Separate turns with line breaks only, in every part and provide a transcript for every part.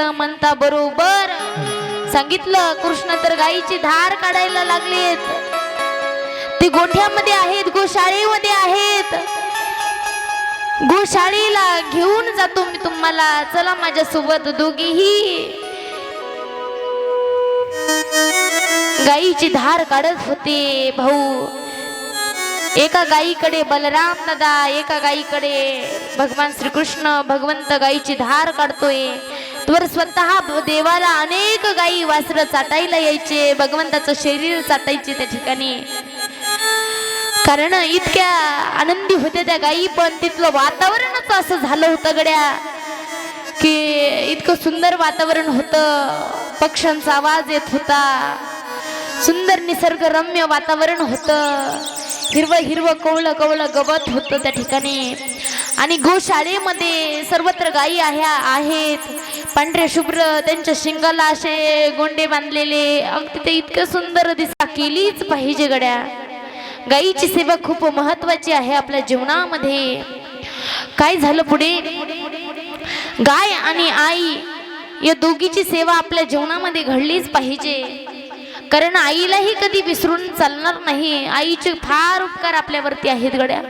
म्हणता बरोबर. सांगितलं कृष्ण तर गाईची धार काढायला लागलेत. ते गोठ्यामध्ये आहेत गोशाळेमध्ये आहेत. गोशाळेला घेऊन जातो मी तुम्हाला. चला माझ्या सोबत दोघीही. गाईची धार काढत होते भाऊ. एका गाईकडे बलराम दादा एका गाईकडे भगवान श्रीकृष्ण भगवंत गाईची धार काढतोय. तर स्वतः देवाला अनेक गायी वासरं चाटायला यायचे भगवंताचं शरीर चाटायचे त्या ठिकाणी. कारण इतक्या आनंदी होत्या त्या गायी पण तिथलं वातावरणच असं झालं होतं गड्या की इतकं सुंदर वातावरण होतं. पक्ष्यांचा आवाज येत होता. सुंदर निसर्गरम्य वातावरण होतं. हिरवं हिरवं कवळं कवळं गवत होतं त्या ठिकाणी. आणि गोशाळेमध्ये सर्वत्र गायी आहे आहेत. पांढरे शुभ्र त्यांच्या शिंगाला असे गोंडे बांधलेले. अगदी ते इतकं सुंदर दिसा केलीच पाहिजे गड्या. गाईची सेवा खूप महत्वाची आहे आपल्या जीवनामध्ये. काय झालं पुढे? गाय आणि आई या दोघीची सेवा आपल्या जीवनामध्ये घडलीच पाहिजे. कारण आईलाही कधी विसरून चालणार नाही. आईचे फार उपकार आपल्यावरती आहेत गड्या.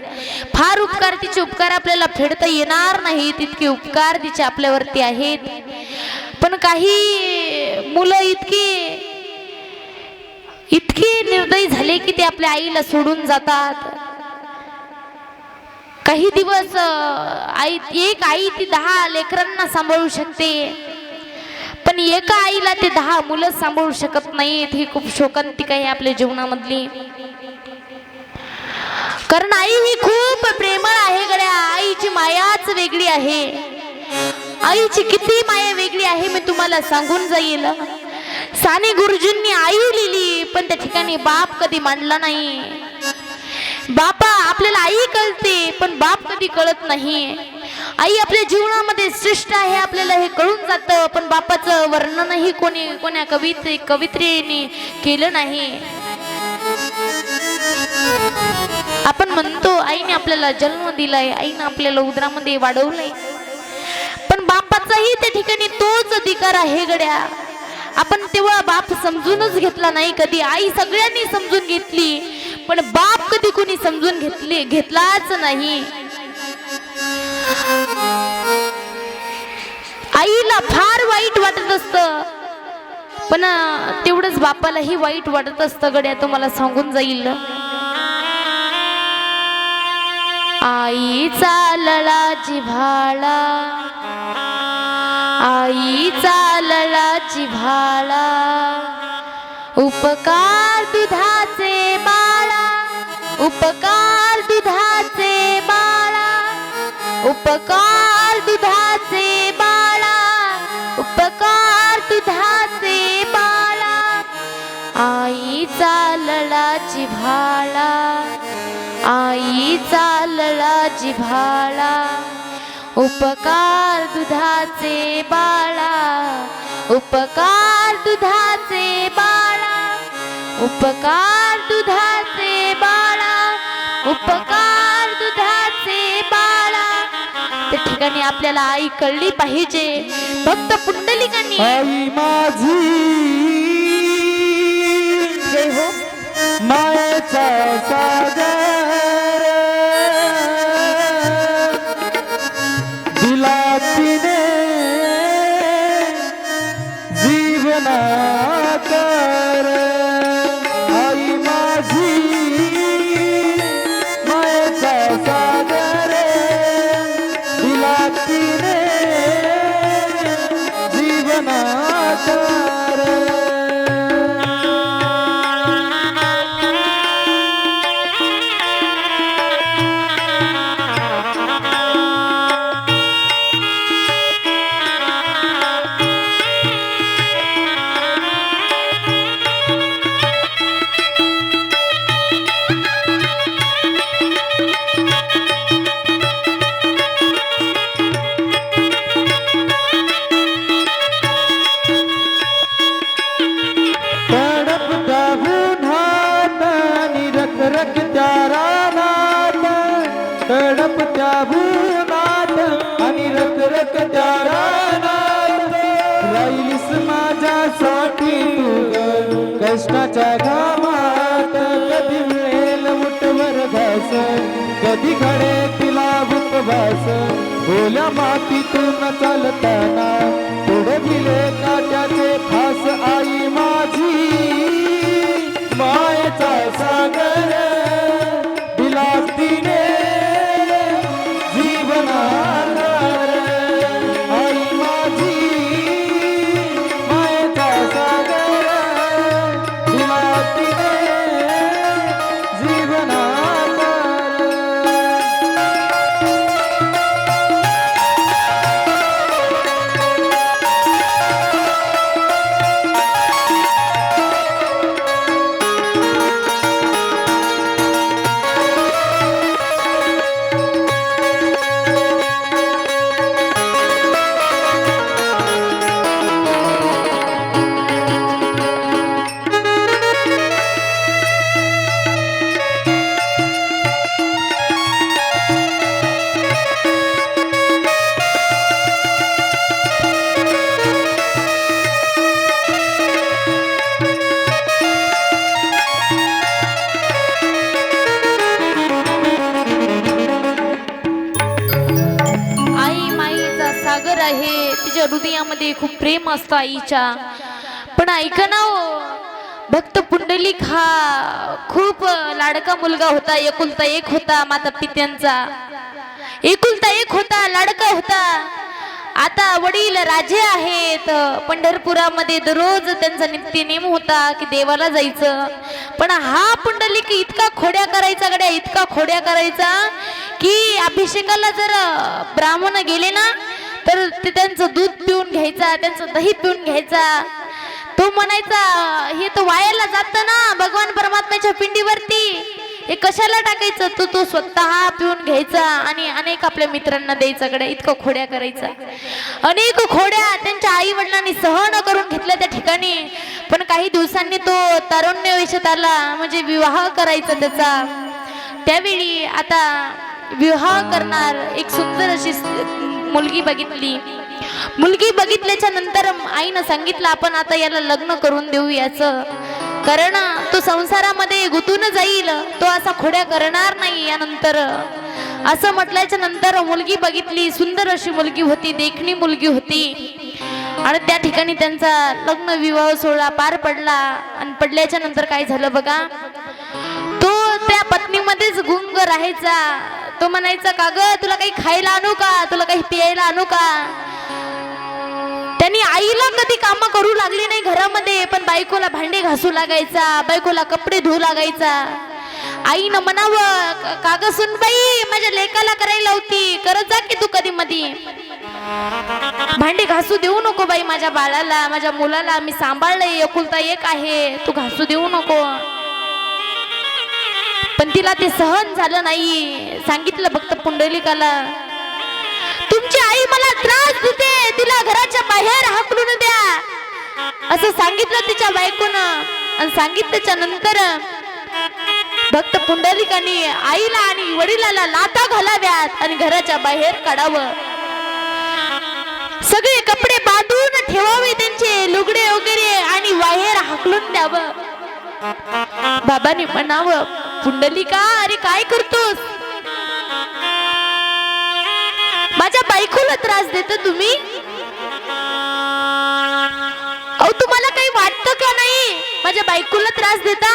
फार उपकार तिचे उपकार आपल्याला फेडता येणार नाही. तितके उपकार तिचे आपल्यावरती आहेत. पण काही मुलं इतकी इतके निर्दयी झाले की ते आपल्या आईला सोडून जातात. काही दिवस आई एक आई ती दहा लेकरांना सांभाळू शकते. पण एका आईला ते दहा मुलं सांभाळू शकत नाहीत. ही खूप शोकांतिक आहे आपल्या जीवनामधली. कारण आई ही खूप प्रेमळ आहे गड्या. आईची मायाच वेगळी आहे. आईची किती माया वेगळी आहे मी तुम्हाला सांगून जाईल. साने गुरुजींनी आई लिहिली पण त्या ठिकाणी बाप कधी मांडला नाही. बापा आपल्याला आई कळते पण बाप कधी कळत नाही. आई आपल्या जीवनामध्ये श्रेष्ठ आहे आपल्याला हे कळून जातं. पण बापाचं वर्णनही कोणी कोण्या कविते कवित्रेने केलं नाही. आपण म्हणतो आईने आपल्याला जन्म दिलाय आईने आपल्याला उदरामध्ये वाढवलंय. पण बापाचाही त्या ठिकाणी तोच अधिकार आहे गड्या. आपण तेव्हा बाप समजूनच घेतला नाही. कधी आई सगळ्यांनी समजून घेतली पण बाप कधी कोणी समजून घेतली घेतलाच नाही. आईला फार वाईट वाटत असत. पण तेवढंच बापालाही वाईट वाटत असतं गड्या तुम्हाला सांगून जाईल. आई चालला जिव्हाळा. आई चालला जिव्हाळा. उपकार दुधाचे बाळा. उपकार दुधाचे बाळा. उपकार जिभाळा. आई चालला जिभाळा. उपकार दुधाचे बाळा. उपकार दुधाचे बाळा. उपकार दुधाचे बाळा. उपकार दुधाचे बाळा. त्या ठिकाणी आपल्याला आई कळली पाहिजे. फक्त पुंडलिकांनी.
आई माझी. मायेचा वास ओल्या मातीतून चालताना पुढे दिले काट्याचे फास आई माझी. मायेचा सागर
असतो आईच्या पण ऐका ना हो, भक्त पुंडलिक हा खूप लाडका मुलगा होता एकुलता एक होता माता पित्यांचा. एकुलता एक होता लाडका होता. आता वडील राजे आहेत पंढरपुरामध्ये दररोज त्यांचा नित्यनेम होता की देवाला जायचं. पण हा पुंडलिक इतका खोड्या करायचा गड्या इतका खोड्या करायचा की अभिषेकाला जर ब्राह्मण गेले ना तर ते त्यांचं दूध पिऊन घ्यायचा त्यांचं दही पिऊन घ्यायचा. तो म्हणायचा हे तर वायाला जातं ना भगवान परमात्म्याच्या पिंडीवरती. हे कशाला टाकायचं? तो तो स्वतः पिऊन घ्यायचा आणि अनेक आपल्या मित्रांना द्यायचा कडे इतकं खोड्या करायचा. अनेक खोड्या त्यांच्या आई वडिलांनी सहन करून घेतल्या त्या ठिकाणी. पण काही दिवसांनी तो तारुण्य वेशात आला म्हणजे विवाह करायचा त्याचा. त्यावेळी आता विवाह करणार एक सुंदर अशी मुलगी बघितली. मुलगी बघितल्याच्या नंतर आईनं सांगितलं आपण आता याला लग्न करून देऊ याचं. कारण तो संसारामध्ये गुंतून जाईल. तो असा खोड्या करणार नाही यानंतर. असं म्हटल्याच्या नंतर मुलगी बघितली सुंदर अशी मुलगी होती देखणी मुलगी होती. आणि त्या ठिकाणी त्यांचा लग्न विवाह सोहळा पार पडला. आणि पडल्याच्या नंतर काय झालं बघा? मध्येच गुंग राहायचा. तो म्हणायचा का ग तुला काही खायला आणू का? तुला काही पियायला आणू का? त्यांनी आईला कधी काम करू लागली नाही घरामध्ये पण बायकोला भांडे घासू लागायचा बायकोला कपडे धुवू लागायचा. आईनं म्हणावं का ग सुनबाई माझ्या लेकाला करायला होती करत जा की तू कधी मधी. भांडे घासू देऊ नको बाई माझ्या बाळाला माझ्या मुलाला मी सांभाळलंय एकुलता एक आहे तू घासू देऊ नको. पण तिला ते सहन झालं नाही सांगितलं फक्त पुंडलिकाला तुमची आई मला त्रास देते. तिला घराच्या बाहेर हाकलून द्या. असं सांगितलं तिच्या बायकोनं. आणि सांगितल्याच्या नंतर भक्त पुंडलिकाने आईला आणि वडिलाला लाता घालाव्यात आणि घराच्या बाहेर काढावं. सगळे कपडे बांधून ठेवावे त्यांचे लुगडे वगैरे आणि बाहेर हाकलून द्यावं. बाबाने म्हणावं पुंडलिका अरे काय करतोस? माझ्या बायकोला त्रास देत तुम्ही? अहो तुम्हाला काही वाटतं का नाही? माझ्या बायकोला त्रास देता?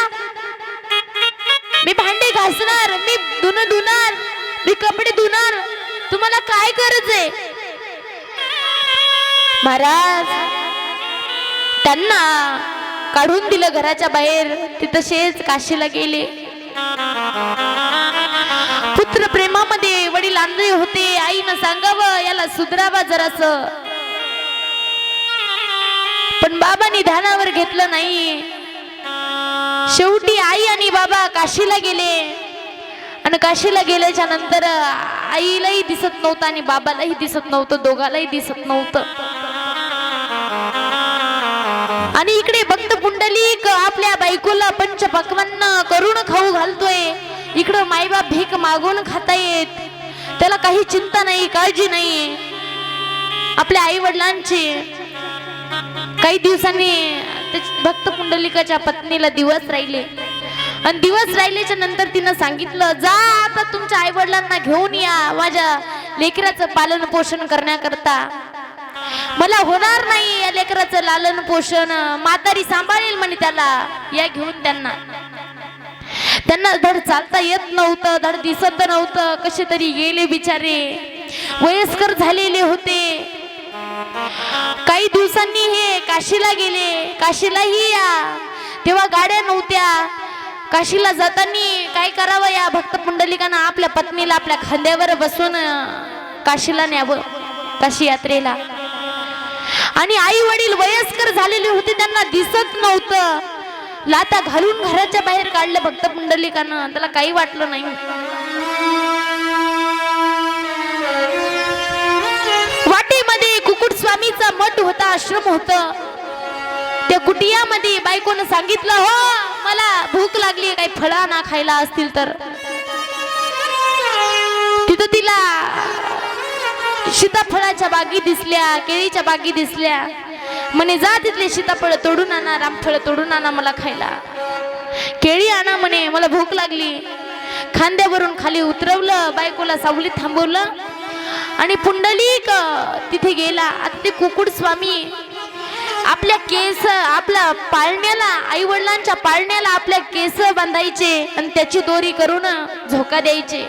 मी भांडे घासणार मी धुणं धुणार मी कपडे धुणार. तुम्हाला काय गरज आहे? महाराज त्यांना काढून दिलं घराच्या बाहेर. ते तसेच काशीला गेले. पुत्र प्रेमामध्ये वडील आंधळे होते. आईनं सांगावं याला सुधरावा जरास. पण बाबांनी ध्यानावर घेतलं नाही. शेवटी आई आणि बाबा काशीला गेले. आणि काशीला गेल्याच्यानंतर आईलाही दिसत नव्हतं आणि बाबालाही दिसत नव्हतं दोघालाही दिसत नव्हतं. आणि इकडे भक्त पुंडलिक आपल्या बायकोला पंच पक्वान्न करून खाऊ घालतोय. इकडं मायबाप भीक मागून खाता येत त्याला काही चिंता नाही काळजी नाही. आपल्या आई वडिलांची काही दिवसांनी भक्त पुंडलिकाच्या पत्नीला दिवस राहिले. आणि दिवस राहिल्याच्या नंतर तिनं सांगितलं जा आता तुमच्या आई वडिलांना घेऊन या माझ्या लेकराचं पालन पोषण करण्याकरता. मला होणार नाही या लेकराचं लालन पोषण. म्हातारी सांभाळेल म्हणे त्याला. या घेऊन त्यांना. त्यांना धड चालता येत नव्हतं धड दिसत नव्हतं. कसे तरी गेले बिचारे. वयस्कर झालेले होते. काही दिवसांनी हे काशीला गेले. काशीलाही या. तेव्हा गाड्या नव्हत्या. काशीला जाताना काय करावं या भक्त पुंडलिकानं आपल्या पत्नीला आपल्या खांद्यावर बसून काशीला न्यावं. काशी यात्रेला. आणि आई वडील वयस्कर झालेले होते त्यांना दिसत नव्हतं. लाता घालून घराच्या बाहेर काढलं भक्त पुंडलिकानं. त्याला काही वाटलं नाही. वाटेमध्ये कुकुट स्वामीचा मठ होता आश्रम होत. त्या कुटियामध्ये बायकोनं सांगितलं हो मला भूक लागली काही फळा ना खायला असतील तर. तिथं तिला सीताफळाच्या बागी दिसल्या केळीच्या बागी दिसल्या. म्हणे जा तिथले सीताफळ तोडून आणा रामफळ तोडून आणा मला खायला. केळी आणा म्हणे मला भूक लागली. खांद्यावरून खाली उतरवलं बायकोला सावलीत थांबवलं आणि पुंडलिक तिथे गेला. आता ते कुकुड स्वामी आपल्या केस आपल्या पाळण्याला आई वडिलांच्या पाळण्याला आपल्या केस बांधायचे आणि त्याची दोरी करून झोका द्यायचे.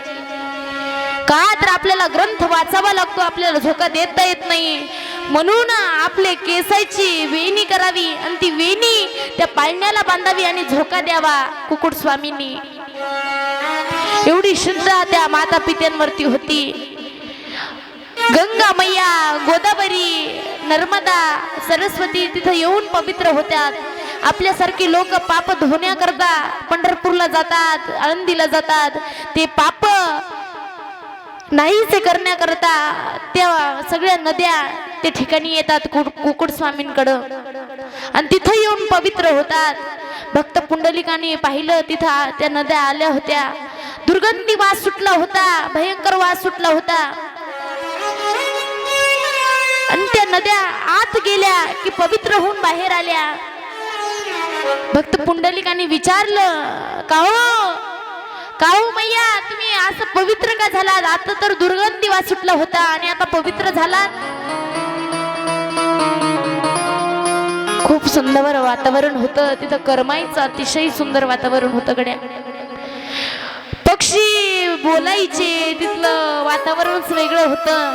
का तर आपल्याला ग्रंथ वाचावा लागतो आपल्याला झोका देता येत नाही. म्हणून आपले केसाची वेणी करावी आणि ती वेणी त्या पाळण्याला बांधावी आणि झोका द्यावा कुकुट स्वामींनी. एवढी श्रद्धा त्या माता पित्यांवरती होती. गंगा मैया गोदावरी नर्मदा सरस्वती तिथं येऊन पवित्र होत्यात. आपल्यासारखे लोक पाप धुण्याकरता पंढरपूरला जातात आळंदीला जातात. ते पाप नाहीसे करण्याकरता त्या सगळ्या नद्या त्या ठिकाणी येतात कुकुड स्वामींकडं. आणि तिथं येऊन पवित्र होतात. भक्त पुंडलिकाने पाहिलं तिथं त्या नद्या आल्या होत्या. दुर्गंधी वास सुटला होता भयंकर वास सुटला होता. आणि त्या नद्या आत गेल्या की पवित्र होऊन बाहेर आल्या. भक्त पुंडलिकाने विचारलं का हो? काऊ मैया तुम्ही असं पवित्र का झालात? आता तर दुर्गंधी वा सुटला होता आणि आता पवित्र झाला खूप सुंदर वातावरण होतं. तिथं करमाईचं अतिशय सुंदर वातावरण होतं गड्या. पक्षी बोलायचे तिथलं वातावरणच वेगळं होतं.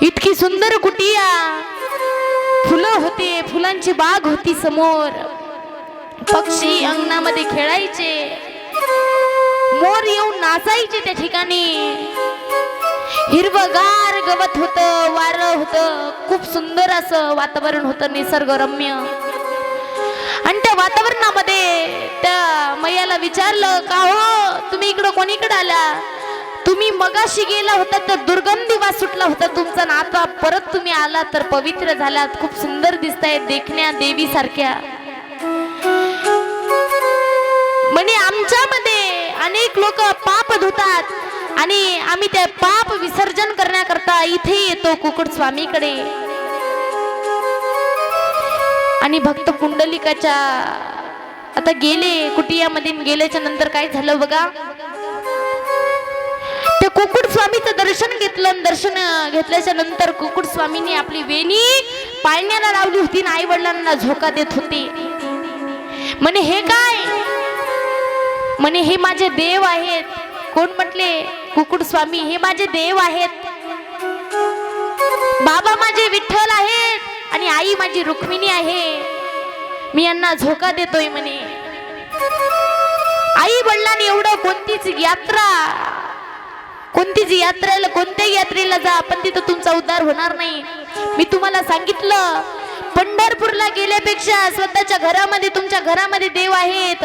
इतकी सुंदर कुटिया. फुलं होते फुलांची बाग होती समोर. पक्षी अंगणामध्ये खेळायचे. मोर येऊन नाचायचे त्या ठिकाणी. हिरवगार गवत होत वार होत खूप सुंदर असं वातावरण होतं निसर्गरम्य. आणि त्या वातावरणामध्ये त्या मैयाला विचारलं का हो तुम्ही इकडं कोणीकडे आला? तुम्ही मगाशी गेला होता तर दुर्गंधी वास सुटला होता तुमचा नातवा परत तुम्ही आला तर पवित्र झालात खूप सुंदर दिसतायत देखण्या देवी म्हणे आमच्यामध्ये अनेक लोक पाप धुतात आणि आम्ही ते पाप विसर्जन करण्याकरता इथे येतो कुकुट स्वामीकडे. आणि भक्त कुंडलिकाच्या आता गेले कुटियामध्ये गेल्याच्यानंतर काय झालं बघा? त्या कुकुट स्वामीचं दर्शन घेतलं दर्शन घेतल्याच्या नंतर कुकुट स्वामीने आपली वेणी पाळण्याला लावली होती आणि आई वडिलांना झोका देत होती. म्हणे हे काय? म्हणे हे माझे देव आहेत. कोण म्हटले कुकुड स्वामी हे माझे देव आहेत. बाबा माझे विठ्ठल आहेत आणि आई माझी रुक्मिणी आहे. मी यांना झोका देतोय म्हणे. आई वडिलांनी एवढं कोणतीच यात्रा कोणतीच यात्रेला कोणत्याही यात्रेला जा पण तिथं तुमचा उद्धार होणार नाही. मी तुम्हाला सांगितलं पंढरपूरला गेल्यापेक्षा स्वतःच्या घरामध्ये तुमच्या घरामध्ये देव आहेत.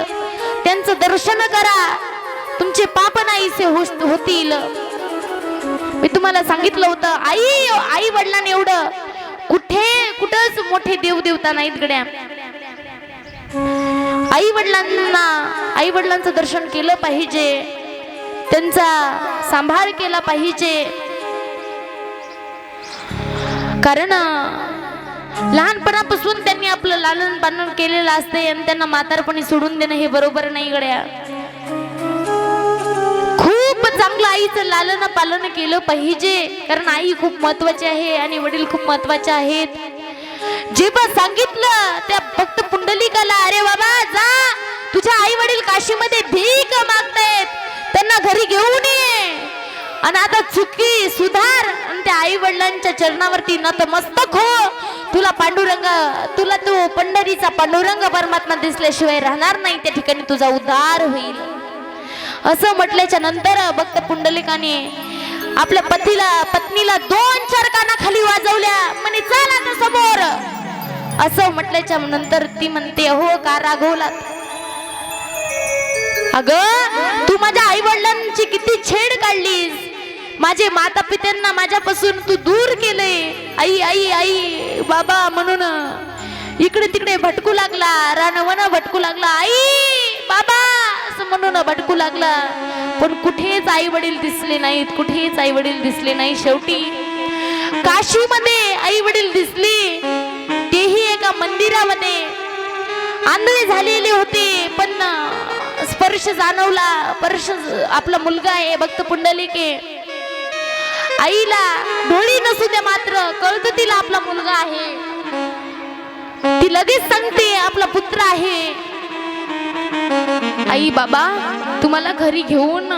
त्यांचं दर्शन करा. तुमचे पाप नाहीसे होस- होतील. मी तुम्हाला सांगितलं होतं आई आई वडिलांनी एवढं. कुठे कुठंच मोठे देव देवता नाहीत गड्या. आई वडिलांना आई वडिलांचं दर्शन केलं पाहिजे. त्यांचा सांभाळ केला पाहिजे. कारण लहानपणापासून त्यांनी आपलं लालन पालन केलेलं असते आणि त्यांना म्हातारपणी सोडून देणं हे बरोबर नाही गड्या. खूप चांगलं आईचं लालन पालन केलं पाहिजे कारण आई खूप महत्वाची आहे आणि वडील खूप महत्त्वाचे आहेत. जेव्हा सांगितलं त्या फक्त पुंडलिकाला अरे बाबा जा. तुझ्या आई वडील काशीमध्ये भीक मागतायत. त्यांना घरी घेऊन ये. आणि आता चुकी सुधार आणि त्या आई वडिलांच्या चरणावरती नतमस्तक हो. तुला पांडुरंग तुला तू पंढरीचा पांडुरंग परमात्मा दिसल्याशिवाय राहणार नाही त्या ठिकाणी तुझा उद्धार होईल. असं म्हटल्याच्या नंतर भक्त पुंडलिकाने आपल्या पतीला पत्नीला दोन चार काना खाली वाजवल्या म्हणे चल आता समोर. असं म्हटल्याच्या नंतर ती म्हणते हो का रागवलात? अग तू माझ्या आई वडिलांची किती छेड काढलीस. माझे माता पित्यांना माझ्यापासून तू दूर केले. आई आई आई बाबा म्हणून. इकडे तिकडे भटकू लागला रानवन भटकू लागला. आई बाबा असं म्हणून भटकू लागला. पण कुठेच आई वडील दिसले नाहीत कुठेच आई वडील दिसले नाही शेवटी. काशीमध्ये आई वडील दिसले तेही एका मंदिरामध्ये. आंधळे झालेले होते पण स्पर्श जाणवला. स्पर्श आपला मुलगा आहे भक्त पुंडलिके. आईला डोळी नसू द्या मात्र कळत तिला आपला मुलगा आहे. ती लगेच सांगते आपला पुत्र आहे. आई बाबा तुम्हाला घरी घेऊन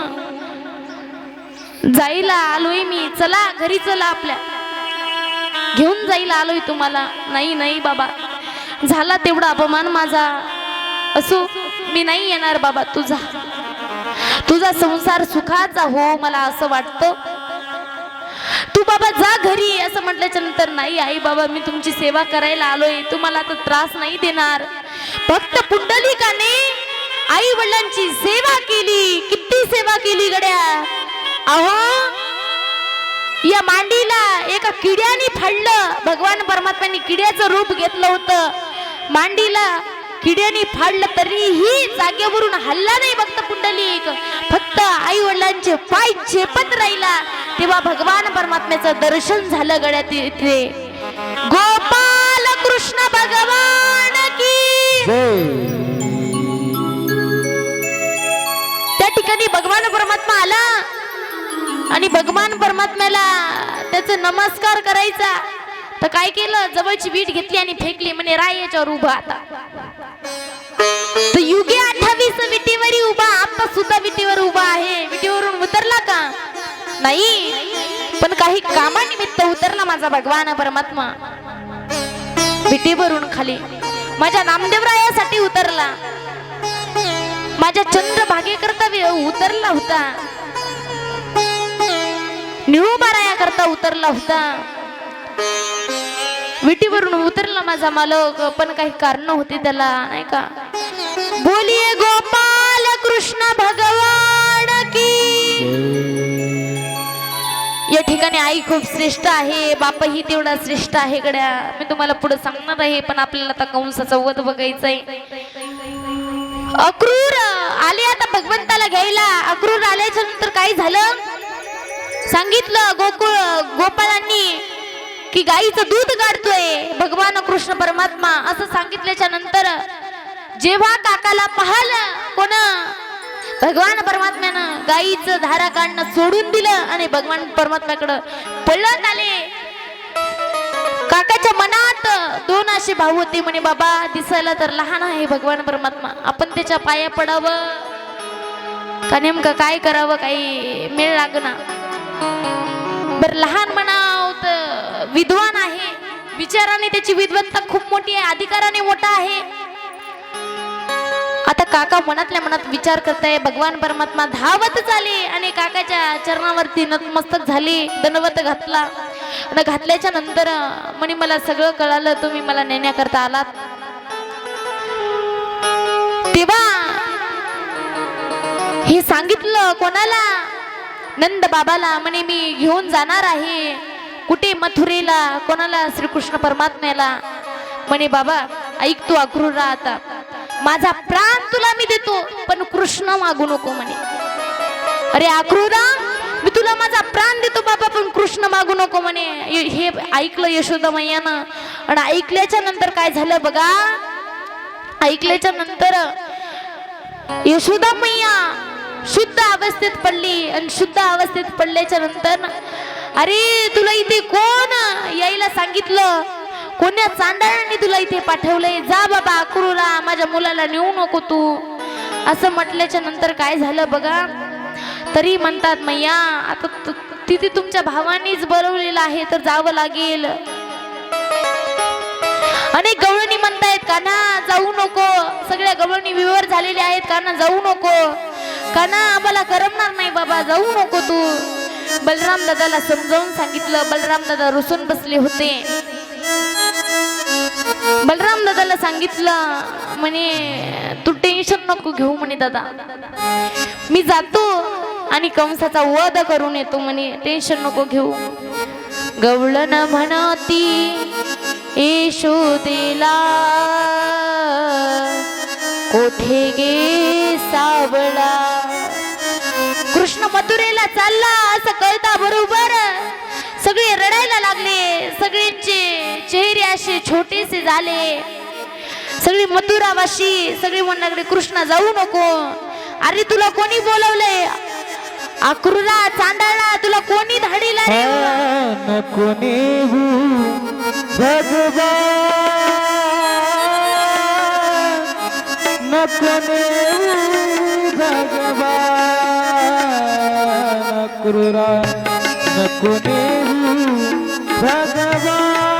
जायला आलोय मी. चला घरी चला आपल्या. घेऊन जायला आलोय तुम्हाला. नाही नाही बाबा. झाला तेवढा अपमान माझा. असो मी नाही येणार बाबा तुझा. तुझा संसार सुखाचा हो मला असं वाटतं. बाबा जा घरी. असं म्हटल्याच्या नंतर नाही आई बाबा मी तुमची सेवा करायला आलोय. तुम्हाला आता त्रास नाही देणार. फक्त पुंडलिकाने आई वडिलांची सेवा केली. किती सेवा केली गड्या? अहो या मांडीला एका किड्याने फाडलं. भगवान परमात्म्याने किड्याचं रूप घेतलं होतं. मांडीला किड्याने फाडलं तरीही जागेवरून हल्ला नाही भक्त पुंडलिक. फक्त आई वडिलांचे पाय झेपत राहिला. तेव्हा भगवान परमात्म्याचं दर्शन झालं गड्यात इथे गोपाल कृष्ण भगवान की. त्या ठिकाणी भगवान परमात्मा आला आणि भगवान परमात्म्याला त्याचा नमस्कार करायचा. तर काय केलं? जवळची वीट घेतली आणि फेकली. म्हणे राय याच्यावर उभा आता. युगे अठ्ठावीस विटीवर उभा. आता सुद्धा विटीवर उभा आहे. विटीवरून उतरला का? नाही. पण काही कामानिमित्त उतरला माझा भगवान परमात्मा. विटीवरून खाली. माझ्या नामदेवरायासाठी उतरला. माझ्या चंद्रभागेकरता वि- उतरला होता. निळूबाराया करता उतरला होता. विटीवरून उतरला माझा मालक पण काही कारण होते त्याला नाही का? बोलिये गोपाल कृष्ण भगवान आई खूप श्रेष्ठ आहे बापही तेवढा श्रेष्ठ आहे गड्या. मी तुम्हाला पुढे सांगणार आहे पण आपल्याला आता कंसाचा वध बघायचंय. अक्रूर आले आता भगवंताला घ्यायला. अक्रूर आल्याच्यानंतर काय झालं? सांगितलं गोकुळ गोपाळांनी की गाईचं दूध काढतोय भगवान कृष्ण परमात्मा असं सांगितल्याच्या नंतर जेव्हा काकाला पाहाल कोण भगवान परमात्म्यानं गाईचं धारा काढणं सोडून दिलं आणि भगवान परमात्म्याकडं पळत आले. काकाच्या मनात दोन असे भाऊ होते म्हणे बाबा दिसायला तर लहान आहे भगवान परमात्मा. आपण त्याच्या पाया पडावं. का नेमकं काय करावं? काही मेळ लागना. बर लहान म्हणाव तर विद्वान आहे. विचाराने त्याची विद्वत्ता खूप मोठी आहे अधिकाराने मोठा आहे. काका मनातल्या मनात विचार करताय भगवान परमात्मा धावत झाले आणि काकाच्या चरणावरती नतमस्तक झाली दनवत घातला. आणि घातल्याच्या नंतर म्हणे मला सगळं कळालं तुम्ही मला नेण्याकरता आलात. तेव्हा हे सांगितलं कोणाला? नंद बाबाला म्हणे मी घेऊन जाणार आहे. कुठे मथुरेला कोणाला? श्रीकृष्ण परमात्म्याला. म्हणे बाबा ऐक तू अक्रूर आता माझा प्राण तुला मी देतो पण कृष्ण मागू नको म्हणे. अरे आक्रोदा मी तुला माझा प्राण देतो बाबा पण कृष्ण मागू नको म्हणे. हे ऐकलं यशोदा मैयानं. आणि ऐकल्याच्या नंतर काय झालं बघा? ऐकल्याच्या नंतर यशोदा मैया शुद्ध अवस्थेत पडली. आणि शुद्ध अवस्थेत पडल्याच्या नंतर अरे तुला इथे कोण यायला सांगितलं? कोण्या चांडाळाने तुला इथे पाठवलंय? जा बाबा अक्रूला माझ्या मुलाला नेऊ नको तू. असं म्हटल्याच्या नंतर काय झालं बघा? तरी म्हणतात मैया आता तिथे तुमच्या भावानीच बरवलेलं आहे तर जावं लागेल. अनेक गवळणी म्हणतायत ना जाऊ नको. सगळ्या गवळणी विवर झालेले आहेत का ना जाऊ नको. का ना आम्हाला करमणार नाही बाबा जाऊ नको तू. बलराम दादाला समजावून सांगितलं. बलराम दादा रुसून बसले होते. बलराम दादाला सांगितलं म्हणे तू टेन्शन नको घेऊ म्हणे दादा. मी जातो आणि कंसाचा वध करून येतो म्हणे. टेन्शन नको घेऊ. गवळण म्हणती येशोदेला कोठे गे सावळा? कृष्ण मथुरेला चालला असं कळता बरोबर. सगळे रडायला लागले. सगळ्यांचे चेहरे असे छोटेसे झाले. सगळी मथुरावाशी सगळी म्हणू कृष्ण कृष्णा जाऊ नको. अरे तुला कोणी बोलवलंय अक्रूरा चांडाळा तुला कोणी धाडीला रे?
नको नेऊ भगवान भगवान नेऊ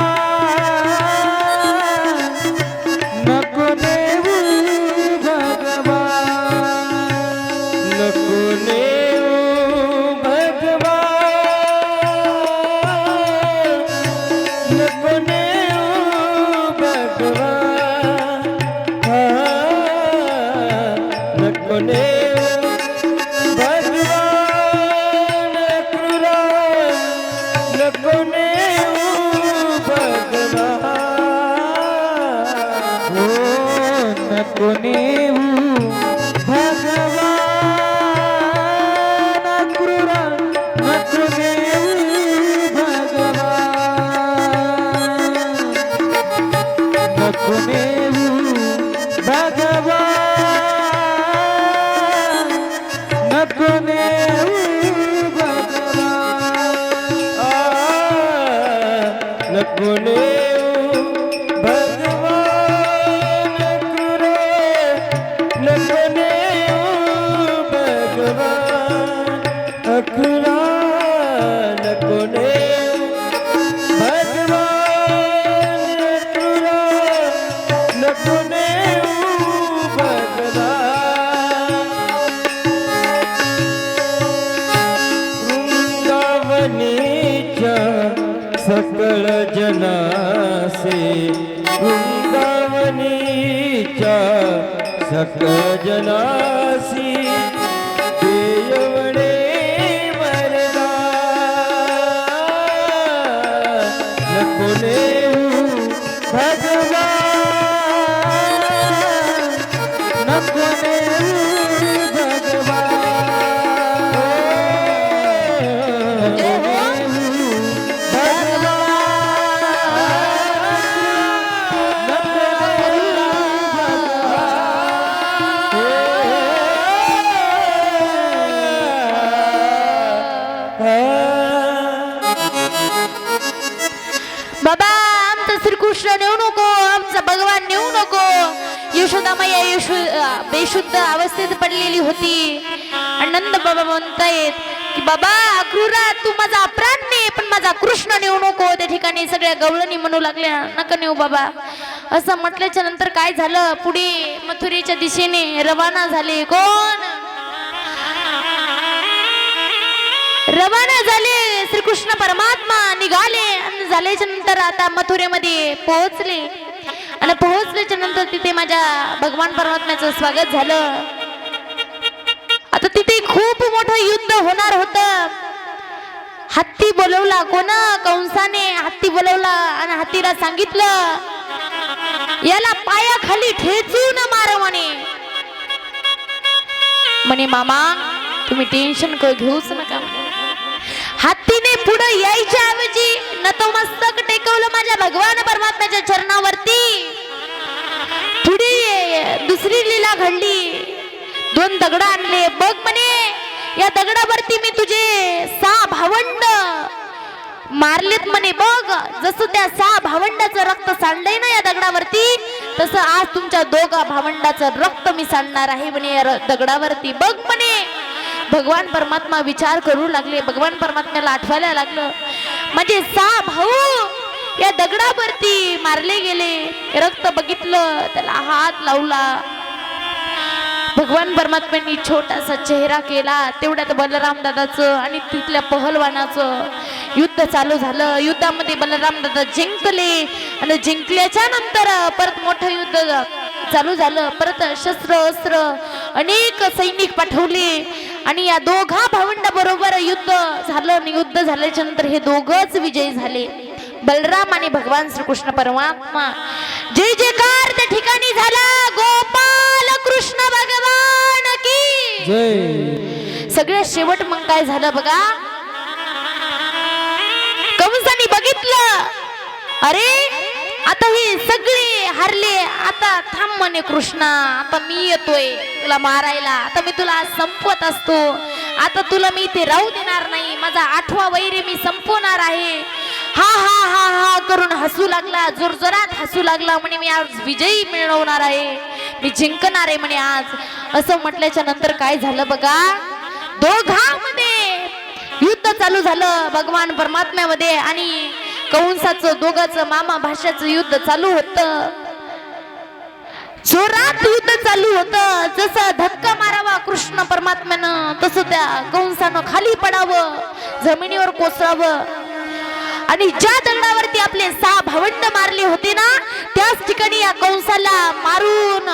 सकळ जनासे वृंदावनीच्या सकळ जनासी
यशोदा मैया यशो बेशुद्ध अवस्थेत पडलेली होती. आनंद बाबा म्हणतायत की बाबा अक्रूरा तू माझा अपराध ने पण माझा कृष्ण नेऊ नको. त्या ठिकाणी सगळ्या गवळणी म्हणू लागल्या. नका नेऊ बाबा. असं म्हटल्याच्या नंतर काय झालं? पुढे मथुरेच्या दिशेने रवाना झाले. कोण? रवाना झाले. श्रीकृष्ण परमात्मा निघाले आणि झाल्याच्यानंतर आता मथुरेमध्ये पोहोचले. आणि पोहोचल्याच्या नंतर तिथे माझ्या भगवान परमात्म्याचं स्वागत झालं. आता तिथे खूप मोठं युद्ध होणार होत. हत्ती बोलवला कोण? कंसाने हत्ती बोलवला आणि हत्तीला सांगितलं याला पायाखाली ठेचून मार म्हणे. म्हणे मामा तुम्ही टेन्शन घेऊच नका. हत्तीने पुढे यायच्या ऐवजी नतमस्तक टेकवलं माझ्या भगवान परमात्म्याच्या चरणावरती. दुसरी लीला घडली. दोन दगड आणले. बघ म्हणे या दगडावरती मी तुझे सा भावंड मारलेत म्हणे. बघ जसं त्या सा भावंडाचं रक्त सांडलंय ना या दगडावरती तसं आज तुमच्या दोघा भावंडाचं रक्त मी सांडणार आहे म्हणे या र- दगडावरती. बघ म्हणे. भगवान परमात्मा विचार करू लागले. भगवान परमात्म्याला आठवायला लागलं. म्हणजे सा भाऊ या दगडावरती मारले गेले. रक्त बघितलं त्याला हात लावला. भगवान परमात्म्यांनी छोटासा चेहरा केला. तेवढ्यात बलराम दादाचं आणि तिथल्या पहलवानाचं युद्ध चालू झालं. युद्धामध्ये बलराम दादा जिंकले आणि जिंकल्याच्या नंतर परत मोठं युद्ध चालू झालं. परत शस्त्र अस्त्र अनेक सैनिक पाठवले आणि या दोघा भावंडाबरोबर युद्ध झालं आणि युद्ध झाल्याच्यानंतर हे दोघच विजयी झाले. बलराम आणि भगवान श्रीकृष्ण परमात्मा. जय जयकार त्या ठिकाणी झाला गोपाल कृष्ण भगवान की. सगळ्यात शेवट मग काय झालं बघा? कंसाने बघितलं. अरे आता ही सगळी हारले. आता थांब म्हणे कृष्णा आता मी येतोय तुला मारायला. आता मी तुला आज संपवत असतो. आता तुला मी इथे राहू देणार नाही. माझा आठवा वैरी मी संपवणार आहे. हा हा हा हा करून हसू लागला जोरजोरात हसू लागला म्हणे मी आज विजयी मिळवणार आहे. मी जिंकणार आहे म्हणे आज. असं म्हटल्याच्या नंतर काय झालं बघा? दोघांमध्ये युद्ध चालू झालं भगवान परमात्म्यामध्ये आणि कंसाचं दोघाचं मामा भाषाचं युद्ध चालू होत. जोरात युद्ध चालू होत. जसं धक्का मारावा कृष्ण परमात्म्यानं तसं त्या कंसानं खाली पडावं जमिनीवर कोसळावं. आणि ज्या दगडावरती आपले सहा भावंड मारले होते ना त्याच ठिकाणी या कंसाला मारून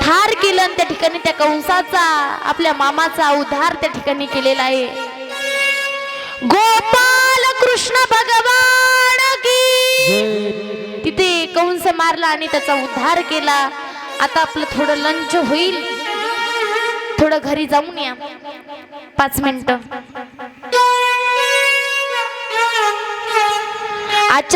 ठार केलं आणि त्या ठिकाणी त्या कंसाचा आपल्या मामाचा उद्धार त्या ठिकाणी केलेला आहे. गोपाल कृष्ण भगवान की! तिथे कंस मारला आणि त्याचा उद्धार केला. आता आपलं थोडं लंच होईल. थोडं घरी जाऊन या. पाच मिनिटं. H